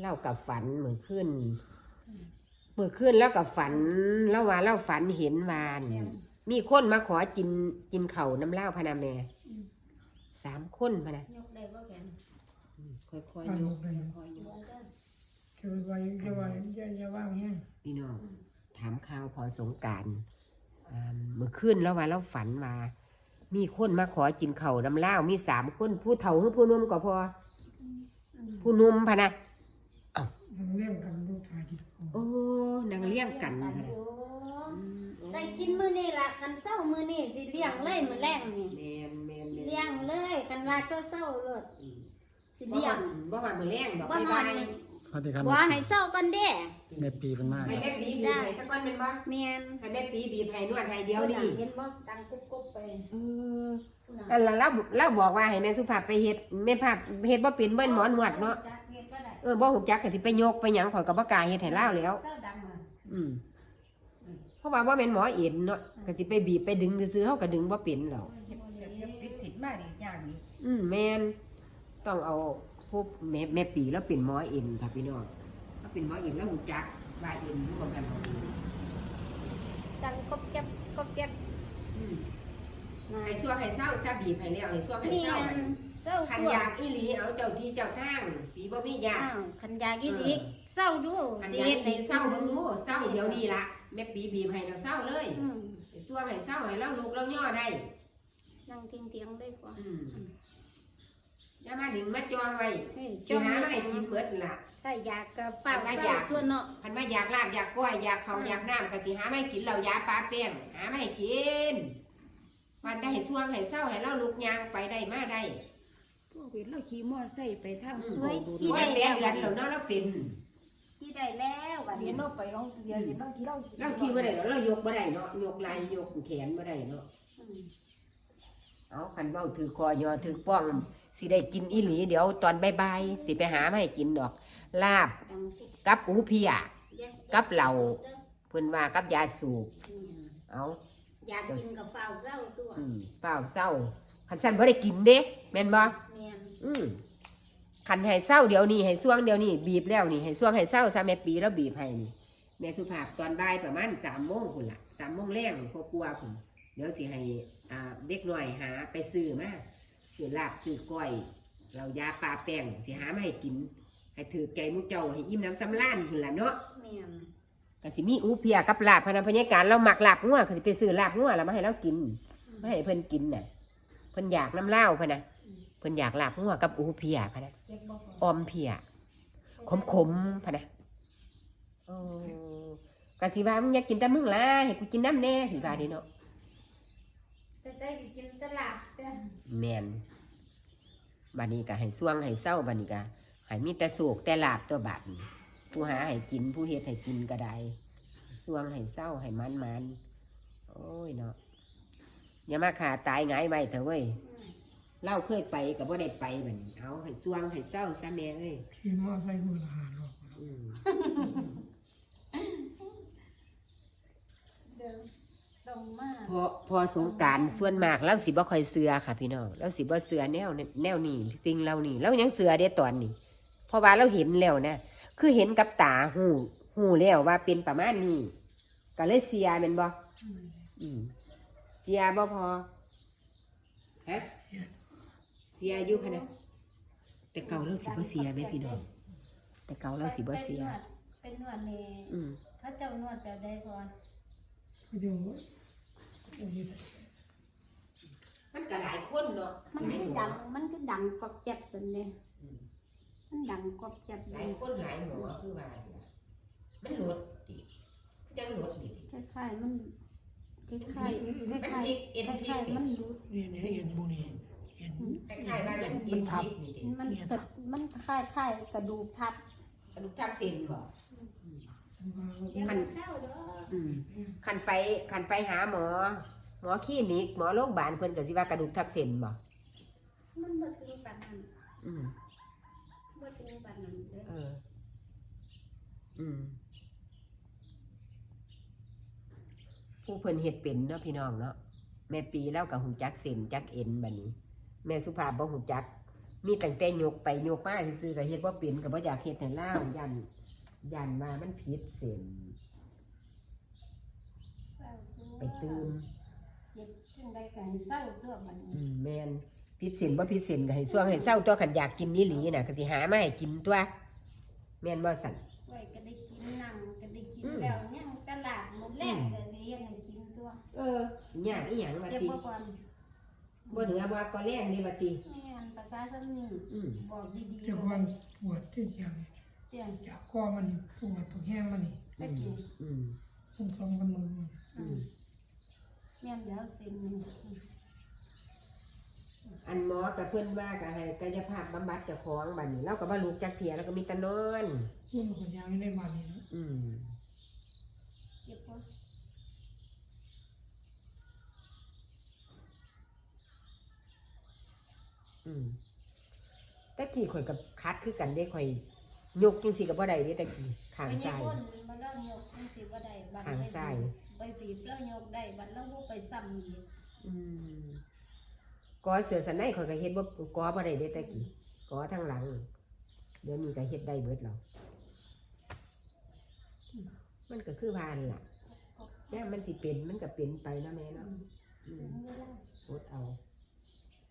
เล่ากับฝันเหมือนขึ้นเมื่อขึ้นแล้วกับฝันแล้วว่าเล่าฝันเห็นวานมีคนมาขอกินกินเข่าวน้ำเหล้าพะนาแม่สามคนพะนะยกได้บ่แขนอืมค่อยๆปลายยลูกกเลยค่อยๆยบ่กได้จะไว้จะไว้จะจะว่างแห้งพี่น้องถามข่าวพอสงกรารเมื่อขึ้นแล้วว่าเราฝันว่ามีคนมาขอกินเข่าวน้ำเหล้ามีสามคนผู้เฒ่าหรือผู้หนุ่มก็พอผู้หนุ่มพะนะ มันเลี้ยงกันลูกชายที่ทุกคนโอ้นางเลี้ยงกันพะนะอยู่ได้กินมื้อนี้ล่ะคันเช้ามื้อนี้สิเลี้ยงเลยมื้อแรงนี่แมนแมนแมนเลี้ยงเลยกันว่าเจ้าเช้าโลดสิบ่เลี้ยหองนบ่หอนมือแรงดอกบ่ฮอดไปนี่สวัสดีครับว่าให้เช้าก่อนเด้แม่ปีเป็นมากให้แม่ปีบีบให้สักก้อนเป็นบ่แม่นให้แม่ปีบีบให้นวดให้เดียวนี่เห็นบ่ดังกุ๊บกุ๊บไปเอออันละเราเราบอกว่าให้แม่สุภาพไปเฮ็ดแม่ภาพเฮ็ดบ่เป็นเบิ่นหมอนวดเนาะจั กเฮ็ดบ่ได้เออบ่ฮู้จักก็สิไปยกไปหยังข่อยก็บ่กล้าเฮ็ดให้ลาวแล้วเช้าดังมาอืมเพราะว่าบ่แม่นหมอเอ็นเนาะก็สิไปบีบไปดึงซื่อๆเฮาก็ดึงบ่เป็นหรอกวิสิตมากอีกอย่างนี้อืมแม่นต้องเอาพวกแม่แม่ปีแล้วเป็นหมอเอ็นค่ะพี่น้องถ้าเป็นหมอเอ็นแล้วฮู้จักว่าเอ็นอยู่บ่กันดังก๊อบแก๊บก๊อบแก๊บอืมนาย ให้ซัวให้เศร้าซะบีบให้แล้วให้ซัวให้เมีเศร้ายนเศร้าคันตัวอยากอีหลีเอาเจ้าที่เจ้าทางปีบ่มียาอ้าวคันยากินอีกเศร้าดูคันสิอยากเฮ็อีดหลีให้เศร้าเบิ่งรู้เศร้าเดี๋ยวนี้ละแม่ปีบีบให้เราเศร้าเลยอืมให้ซัวให้เศร้าให้เราลุกเราย่อได้นั่งเตียงๆได้กว่าอืมอย่ามาดึงมาจองไว้เฮ้ยสิหามาให้กินเบิดล่ะถ้าอยากก็ฝากถ้าเศอยาร้ากตัวเนาะคันมาอยากลาบอยากก้อยอยากเขาวอยากน้ำก็สิหามาให้กินเหล้ายาปลาแป้งหามาให้กิน ว่าจะให้ท่วงให้เศร้าให้เราลุกยางไปได้มาได้พวกเห็นเราขี่มอไซค์ไปทางอืมเขาดูที่ได้แปดเดือนแล้วเนาะเราเป็นสิได้แล้วบัดเห็นี้นเราไปของเดียวเห็นเราขี่เราเราขี่บ่ได้เนาะเรายกบ่ได้เนาะยกไหล่ยกแขนบ่ได้เนาะอืมเอาคันเว้าถือคอยอถือป้องสิได้กินอีหลีเดี๋ยวตอนบ่ายๆสิไปหามาให้กินดอก ลาบดังกุ๊บกับอูเพียแก๊บกับเหล้าเพิ่นว่ากับยาสูบอืมเอา อยากกินกับฝากเศร้าตัวอืมเปล่าเศร้าคันสั่นบ่ได้กินเด้แม่นบ่แม่นอืมคันให้เศร้าเดี๋ยวนี้ให้ซ่วงเดี๋ยวนี้บีบแล้วนี่ให้ซ่วงให้เศร้าซะแม่ปีแล้วบีบให้นี่แม่สุภาพตอนบ่ายประมาณ3โมงพุ่นล่ะ3โมงแรงพอกลัวพุ่นเดี๋ยวสิให้อ่าเด็กน้อยหาไปซื้อมาซื้อลาบซื้อก้อยเรายาปลาแป้งสิหามาให้กิน ให้ถือใจมุกเจ้าให้อิ่มน้ำสำล้านพุ่นล่ะเนาะ แม่น ก็สิมีอูเพียกับลาบพนันพญาการเราหมักลาบงัวก็สิไปซื้อลาบงัวแล้วมาให้เรากินมาให้เพิ่นกินน่ะเพิ่นอยากน้ำเหล้าพะนะเพิ่นอยากลาบงัวกับอูเพียพะนะเก็บบ่พออมเพียขมขมๆพะนะโอ้ก็สิว่ามึงอยากกินแต่มึงล่ะให้กูกินน้ำแน่สิว่าเดิเนาะไปใส่กินตลาดเด้อแม่นบัดนี้ก็ให้ซ่วงให้เศร้าบัดนี้ก็ให้มีแต่โศกแต่ลาบตัวบาดนี้ ผู้หาให้กินผู้เฮ็ดให้กินก็ได้ซ่วงให้เศร้าให้มันมันๆโอ้ยเนาะอย่ามาขาตายหงายไว้เถอะเว้ยเล่าเคยไปกับว่าได้ไปเหมือนเอาให้สวงให้เศร้าซะแม่เอ้ยขี่มอไซค์มือละหาหรอกอืมเดินตรงมาพอพอสงกรารส่วนมากเราสิบ่ค่อยเสือค่ะ พี่น้องเราสิบ่เสือแนวแนวนี้สิ่งเรานี่เรายังเสือเด้ตอนนี้เพราะว่าเราเห็นแล้วนะ คือเห็นกับตาหูหูแล้วว่าเป็นประมาณนี้ก็เลยเสียแม่นบ่อืมเสียบ่พอฮะเสียอยู่พะนะแต่เก่าเราสิบ่เสียไหมพี่น้องแต่เก่าเราสิบ่เสีย เป็นนวดนี่อืมเขาเจ้านวดแต่ได้ก่อนก็จะอย่างนี้มันก็หลายคนเนาะมันคือดังมันคือดังกอบแจ็บสันเด้ มันดังกอบแจ็บหเลลายยคนหลายหมอคือว่ามันหลดดิจังหลดดิคล้ายๆมันคล้ายๆคมันล้ายพลิกเอ็นๆคพลิล้ากยๆมันรู้นี่เนี่ยเอ็นบุนี่เอ็น คล้ายๆว่ามันเอ็นพลิกนี่ดิมันเกิดมันคล้ายๆกระดูกทับกระดูกทับเส้นบ่มันเศร้าเด้ออืมคันไปคันไปหาหมอ หมอคลินิกหมอโรงพยาบาลเพิ่นก็สิว่ากระดูกทับเส้นบ่มันบ่ถึงปานนั้นอืม บ่ถึงปานนั้นเด้อเออ อืม ผู้เพิ่นเฮ็ดเป็นเนาะพี่น้องเนาะแม่ปีแล้วก็หูจักเส้นจักเอ็นบัดนี้ แม่สุภาพบ่หูจัก มีตั้งแต่ยกไปยกมาซื่อๆก็เฮ็ดบ่เป็นก็บ่อยากเฮ็ดให้ลาวยันยันว่ามันผิดเส้นเศร้าตัวไปตื่มเจ็บจังไดก็ให้เศร้าตัวบัดนี้ อืมแม่น ผิดเส้นบ่ผิดเส้นก็ให้ช่วงให้เศร้าตัวคันอยากกินนี่หลีน่ะก็สิหามาให้กินตัวแม่นบ่สั่นไว้ก็ได้กินน้ำก็ได้กินอืมแล้วยังตลาดหมดแรกก็สิเฮ็ดให้กินตัวเออสิยากอีหยังว่าเจ็บติบ่ก่อนบ่เหนือบ่ก็แรงนี่ว่าติแม่นภาษาซ้ำนี้อืมบอกดีๆเจ้าก่อนปวดที่เสียงเตียงจากคอมันนี่ปวดตรงแห้งมันนี่ตะกี้อืมสองสองกันมือมันอืมแม่นแล้วเส้นนี่ อันหมอกับเพิ่นว่าก็ให้กายภาพบำบัดเจ้าของบัดนี้เราก็บ่ลุกจักเที่ยแล้วก็มีแต่นอนมันคนยางไม่ได้มานี่นะอืมเจ็บบ่อืมตะกี้ข่อยกับคัดคือกันได้ข่อยยกจังซี่ก็บ่ได้เด้ตะกี้ข้างไปซ้าย คนมาเล่ายกจังสิบ่ได้บัดข้างซ้าย ไปบีบแล้วยกได้บัดแล้วบ่ไปซ้ำอีกอืม กอเสือสันในข่อยก็เฮ็ดบ่กอบ่ได้เด้ตะกี้กอทางหลัง เดี๋ยวนี้ก็เฮ็ดได้เบิดแล้วอืมมันก็คือว่านั่นล่ะย่ามมันสิเป็นมันก็เป็นไปเนาะแม่เนาะอืมถึงเวลาอดเอา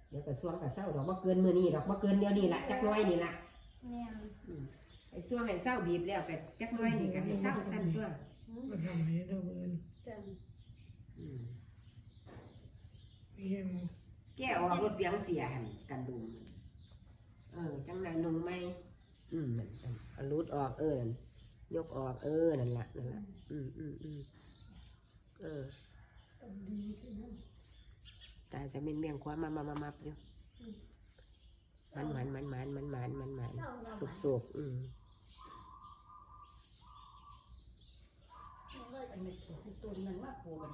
เดี๋ยวก็สวงกับเศร้าดอกบ่เกินมื้อนี้ดอกบ่เกินเดี๋ยวนี้ล่ะจักหน้อยนี่ล่ะแม่นไอ้สวงให้เศร้าบีบแล้วก็จักหน้อยนี่ก็ให้เศร้าสั้นตัวมันทำให้เราเบินจังอืมเพียง แก้ออกรถเบียงเสียหันกันดุมเออ จังไดนุ่งไหมอืมนั่นนั่นเอารูดออกเออนั่นยกออกเออนั่นละนั่นละอืมอืมอืมเออต้องดีขึ้นนะตาจะเป็นเมียงขวามามามามาอยู่มันมันมันมันมันมันมันมันเศร้าแล้วสุกสุกอืมอันนี้ถูกสิตุนนั่นว่าปูกัน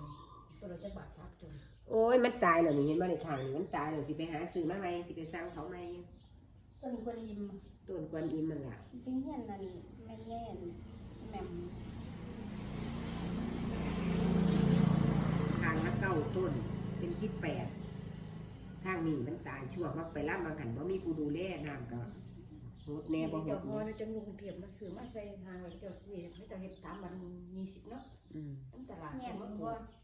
ตัวเราจะบาดทับจนโอ้ยมันตายแล้วนี่เห็นบ่ในทางนี่มันตายแล้วสิไปหาซื้อมาใหม่สิไปสั่งเขาใหม่ต้นกวนยิมต้นกวนอิมมันล่ะเป็นเฮียนนั่นแม่นแม่นแม่มทางละเก้าต้นเป็นสิบแปดทางนี้มันตายช่วงว่าไปรับมากันว่ามีผู้ดูแลน้ำก็หดแน่บ่หเจ้าดพอแน่จะลุงเทียมมาซื้อมาใส่ทางไว้เจ้าซื้อให้เจ้าเฮ็ดตามวันยี่สิบเนาะอืมน้ำตลาดแม่นมันบ่เออเดี๋ยว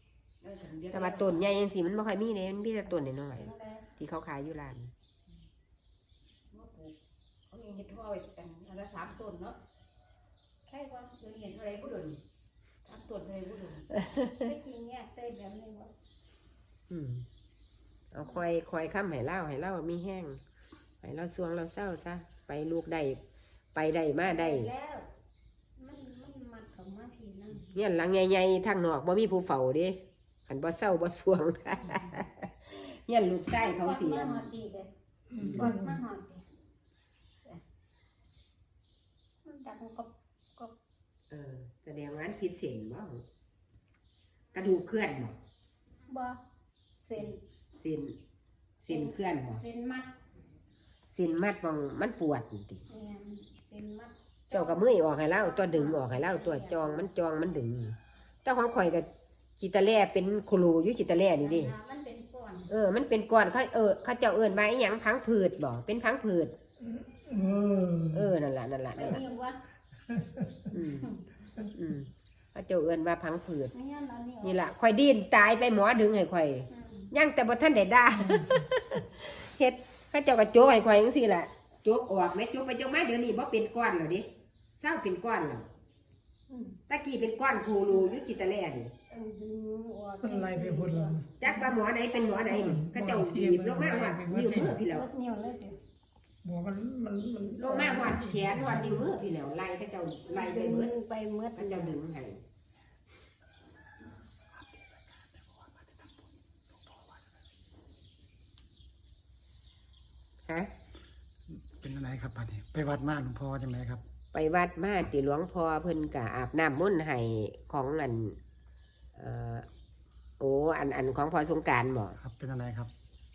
แต่ว่าต้นใหญ่ยังสิมันบ่ค่อยมีเลยมันมีแต่ต้นน้อยจังได๋ๆที่เขาขายอยู่ร้านมาปลูกเขามีเห็ดห้อยกันอันละสามต้นเนาะใช่บ่เดี๋ยวนี้เห็นอะไรบุรุษสามต้นอะไรบุรุษไปกินแยกได้แบบนี้บ่อืมเอาคอยคอยค้ำให้เล่าให้เล่ามีแห้งให้เราสวงเราเศร้าซะไปลูกได้ไปได้มาได้แล้วมันมันมัดเข้ามาพี่นั่นเงี้ยหลังใหญ่ๆทางนอกบ่มีผู้เฝ้าเด้ ขันบ่เศร้าบ่สวงเงี้ยลูกไส้เขาเสียมาหอดดีเด้อืมบอดมาหอดดีมันดังกับเออแสดงว่าอันผิดเส้นบ่กระดูกเคลื่อนบ่บ่เส้นเส้นเส้นเคลื่อนบ่เส้นมัดเส้นมัดบ่มันปวดนี่ติแม่นเส้นมัดเจ้าก็มือออกให้เล่าตัวดึงออกให้เล่าตัวจองมันจองมันดึงเจ้าของข่อยก็ จิตาแล่เป็นครูอยู่จิตาแล่นี่ดิมันเป็นก้อนเออ มันเป็นก้อนเขาเออเขาเจ้าเอิ้นว่าอีหยังพังผืดบ่เป็นพังผืดเออเออนั่นล่ะนั่นล่ะไปนั่นล่ะนิ้ววะอืมอืมเขาเจ้าเอิ้นว่าพังผืดไม่งั้นเรานี่นี่ล่ะข่อยดิ้นตายไปหมอดึงให้ข่อยยังแต่บ่ทันได้ด่าเฮ็ดเขาเจ้าก็โจกให้ข่อยจังซี่ล่ะโจกออกแม่โจกไปโจกมาเดี๋ยวนี้บ่เป็นก้อนแล้วดิเศร้าเป็นก้อนแล้วตะกี้เป็นก้อนโครูอยู่จิตาแล่นี่ มันไล่ไปพุ่นแล้ว จักว่าหมอไหนเป็นหมอไหนนี่เขาเจ้าบีบลงมาว่านิ้วมือพี่แล้วรถนิ้วเลยเดี๋ยวบอกมันมันมันลงมาหอดแขนหอดนิ้วมือพี่แล้วไล่เขาเจ้าไล่ไปเบิดไปเมื่อเขาเจ้าดึงให้ฮะเป็นอะไรครับบัดนี้ไปวัดมาหลวงพ่อจังไรครับ ไปวัดมาติหลวงพ่อเพิ่นกะอาบน้ำมนต์ให้ของอัน เอ่อโอ้อันอันของพอสงกรารบ่ครับเป็นอะไรครับ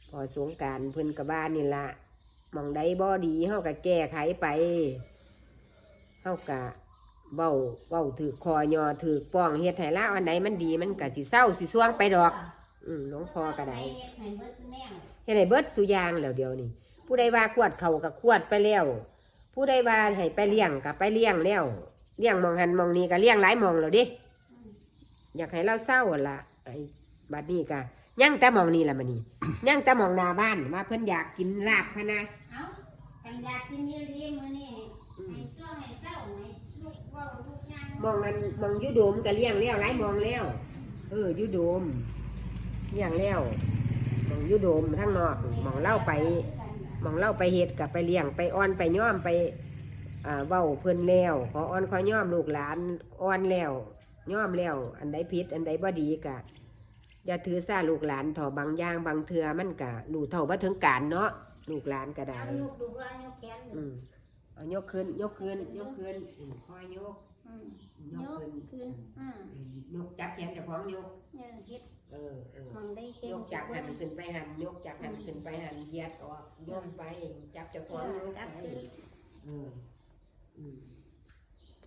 พอสงกรารเพิ่นกะบ้านนี่ละหมองใดบ่ดีเฮาก็แก้ไขไปเฮากะเว้าเว้าถือคอยอถือป้องเฮ็ดให้ลาวอันใดมันดีมันก็สิเศร้าสิสวงไปดอก อืมหลวงพ่อก็ได้ให้เบิดแนวเฮ็ดให้เบิดสุอยางแล้วเดี๋ยวนี้ผู้ใดว่าขวดเขากับขวดไปแล้ว ผู้ใดว่าให้ไปเลี้ยงกับไปเลี้ยงแล้วเลี้ยงหมองหันหมองนี้ก็เลี้ยงหลายหมองแล้วเดิ อยากให้เราเศร้าหั่นละไอ้บัดนี้ก็ย่างแต่หมองนี้ละมันนี่ ย่างแต่หมองหนาบ้านว่าเพิ่นอยากกินลาบพะนะเอากันอยากกินเยอะๆมื้อนี้อืมให้ซ่วงให้เศร้าให้ลูกเว้าลูกย่างหมองนั้นหมองอยุโดมก็เลี้ยงแล้วหลายหมองแล้วเอออยุโดมเลี้ยงแล้วหมองอยุโดมทั้งนอกหมองเล่าไปหมองเล่าไปเฮ็ดกับไปเลี้ยงไปอ้อนไปย่อมไปอ่าเว้าเพิ่นแล้วขออ้อนขอย่อมลูกหลานอ้อนแล้ว ย่อมแล้ว อันใดผิดอันใดบ่ดีกะอย่าถือซาลูกหลานเถอบางอย่างบางเทือมันกะรู้เท่าบ่ถึงการเนาะลูกหลานก็ได้เอาลูกดูว่าเอาแขนอืมเอายกขึ้น ยกขึ้น ยกขึ้นอืมคอยยก อืมยยกกขึ้นขึ้นอืมอืมยกจับแขนเจากของยก เออเฮ็ดเออเออ มองได้เก่งยกจากหันขึ้นไปหันยกจากหันขึ้นไปหันเหยียดออกยกไปจับเจากของยกจับไปขึ้นอืมอืม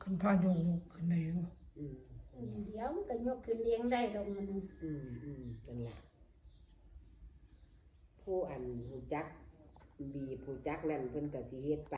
คันพาโยกขึ้นได้อยู่อืมอืม เดี๋ยวมันก็ยกขึ้นเลี้ยงได้ดอกมันอืมอืมนั่นแหละผู้อันหูจัก บีผู้จักนั่นเพิ่นก็สิเฮ็ดไป